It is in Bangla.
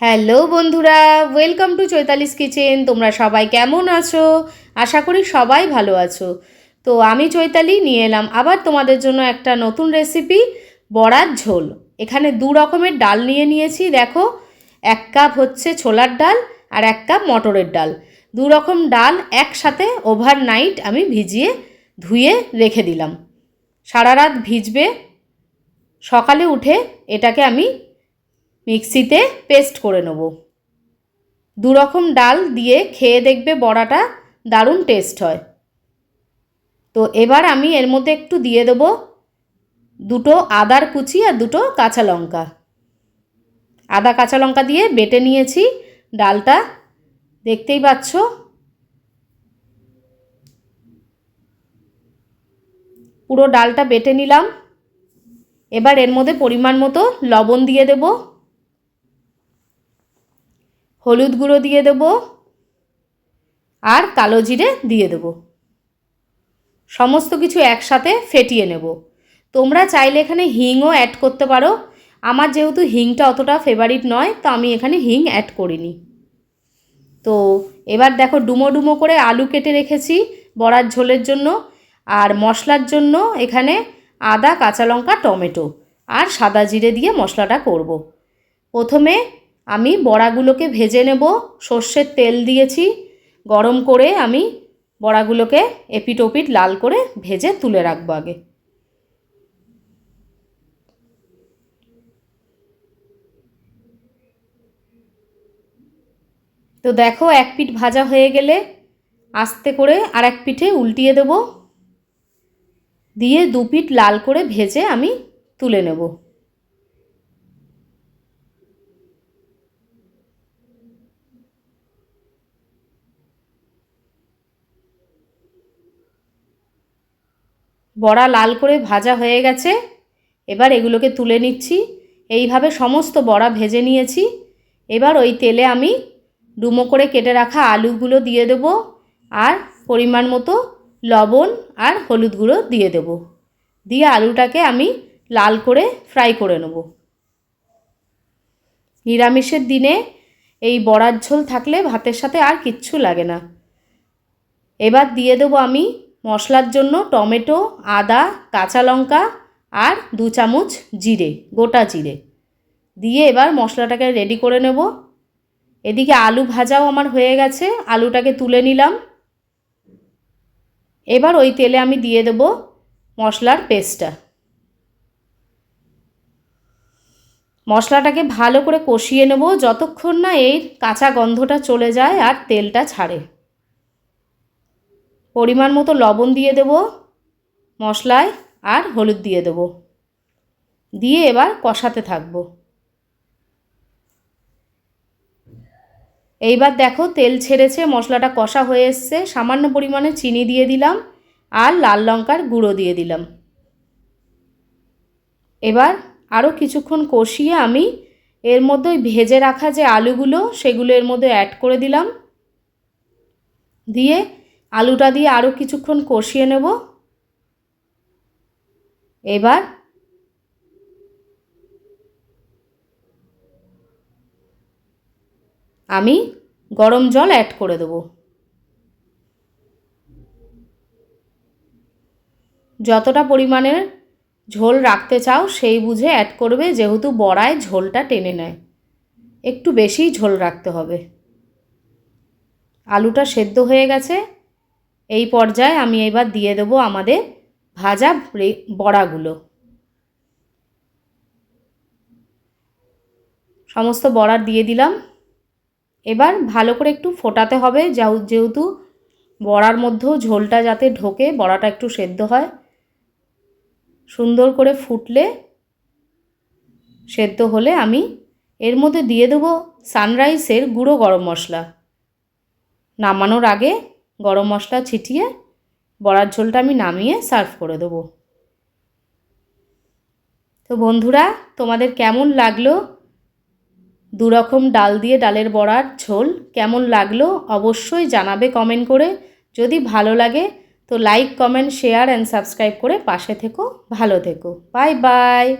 হ্যালো বন্ধুরা ওয়েলকাম টু চৈতালিস কিচেন তোমরা সবাই কেমন আছো? আশা করি সবাই ভালো আছো। তো আমি চৈতালি, নিয়ে এলাম আবার তোমাদের জন্য একটা নতুন রেসিপি বড়ার ঝোল। এখানে দু রকমের ডাল নিয়ে নিয়েছি, দেখো। এক কাপ হচ্ছে ছোলার ডাল আর এক কাপ মটরের ডাল। দু রকম ডাল একসাথে ওভার নাইট আমি ভিজিয়ে ধুয়ে রেখে দিলাম। সারা রাত ভিজবে। সকালে উঠে এটাকে আমি মিক্সিতে পেস্ট করে নেব। দুরকম ডাল দিয়ে খেয়ে দেখবে বড়াটা দারুণ টেস্ট হয়। তো এবার আমি এর মধ্যে একটু দিয়ে দেবো দুটো আদার কুচি আর দুটো কাঁচা লঙ্কা। আদা কাঁচা লঙ্কা দিয়ে বেটে নিয়েছি ডালটা। দেখতেই পাচ্ছ? পুরো ডালটা বেটে নিলাম। এবার এর মধ্যে পরিমাণ মতো লবণ দিয়ে দেব। হলুদ গুঁড়ো দিয়ে দেব আর কালো জিরে দিয়ে দেব। সমস্ত কিছু একসাথে ফেটিয়ে নেব। তোমরা চাইলে এখানে হিংও অ্যাড করতে পারো। আমার যেহেতু হিংটা অতটা ফেভারিট নয়, তো আমি এখানে হিং অ্যাড করিনি। তো এবার দেখো ডুমো ডুমো করে আলু কেটে রেখেছি বড়ার ঝোলের জন্য। আর মশলার জন্য এখানে আদা, কাঁচা লঙ্কা, টমেটো আর সাদা জিরে দিয়ে মশলাটা করব। প্রথমে আমি বড়াগুলোকে ভেজে নেব। সর্ষের তেল দিয়েছি। গরম করে আমি বড়াগুলোকে এপিট ওপিট লাল করে ভেজে তুলে রাখব আগে। তো দেখো, এক পিঠ ভাজা হয়ে গেলে আস্তে করে আর এক পিঠে উল্টিয়ে দেবো। দিয়ে দু পিঠ লাল করে ভেজে আমি তুলে নেব। বড়া লাল করে ভাজা হয়ে গেছে। এবার এগুলোকে তুলে নিচ্ছি। এইভাবে সমস্ত বড়া ভেজে নিয়েছি। এবার ওই তেলে আমি ডুমো করে কেটে রাখা আলুগুলো দিয়ে দেব আর পরিমাণ মতো লবণ আর হলুদ গুঁড়ো দিয়ে দেব। দিয়ে আলুটাকে আমি লাল করে ফ্রাই করে নেব। নিরামিষের দিনে এই বড়ার ঝোল থাকলে ভাতের সাথে আর কিচ্ছু লাগে না। এবার দিয়ে দেবো আমি মশলার জন্য টমেটো, আদা, কাঁচা লঙ্কা আর দু চামচ জিরে, গোটা জিরে। দিয়ে এবার মশলাটাকে রেডি করে নেব। এদিকে আলু ভাজাও আমার হয়ে গেছে, আলুটাকে তুলে নিলাম। এবার ওই তেলে আমি দিয়ে দেব মশলার পেস্টটা মশলাটাকে ভালো করে কষিয়ে নেব, যতক্ষণ না এই কাঁচা গন্ধটা চলে যায় আর তেলটা ছাড়ে। পরিমাণ মতো লবণ দিয়ে দেব, মশলায় আর হলুদ দিয়ে দেব। দিয়ে এবার কষাতে থাকব। এইবার দেখো তেল ছেড়েছে, মশলাটা কষা হয়ে এসছে। সামান্য পরিমাণে চিনি দিয়ে দিলাম আর লাল লঙ্কার গুঁড়ো দিয়ে দিলাম। এবার আরও কিছুক্ষণ কষিয়ে আমি এর মধ্যে ভেজে রাখা যে আলুগুলো, সেগুলো এর মধ্যে অ্যাড করে দিলাম। দিয়ে আলুটা দিয়ে আরও কিছুক্ষণ কষিয়ে নেব। এবার আমি গরম জল অ্যাড করে দেবো। যতটা পরিমাণের ঝোল রাখতে চাও সেই বুঝে অ্যাড করবে, যেহেতু বড়ায় ঝোলটা টেনে নেয়। একটু বেশিই ঝোল রাখতে হবে। আলুটা সেদ্ধ হয়ে গেছে। এই পর্যায়ে আমি এবার দিয়ে দেবো আমাদের ভাজা বড়াগুলো। সমস্ত বড়া দিয়ে দিলাম। এবার ভালো করে একটু ফোটাতে হবে যেহেতু বড়ার মধ্যেও ঝোলটা যাতে ঢোকে, বড়াটা একটু সেদ্ধ হয়। সুন্দর করে ফুটলে সেদ্ধ হলে আমি এর মধ্যে দিয়ে দেবো সানরাইসের গুঁড়ো গরম মশলা। নামানোর আগে গরম মশলা ছিটিয়ে, বড়ার ঝোলটা আমি নামিয়ে সার্ভ করে দেবো। তো বন্ধুরা, তোমাদের কেমন লাগল দুরকম ডাল দিয়ে ডালের বড়ার ঝোল? কেমন লাগল? অবশ্যই জানাবে কমেন্ট করে। যদি ভালো লাগে, তো like, comment, share and subscribe করে পাশে থেকো। ভালো থেকো। Bye bye.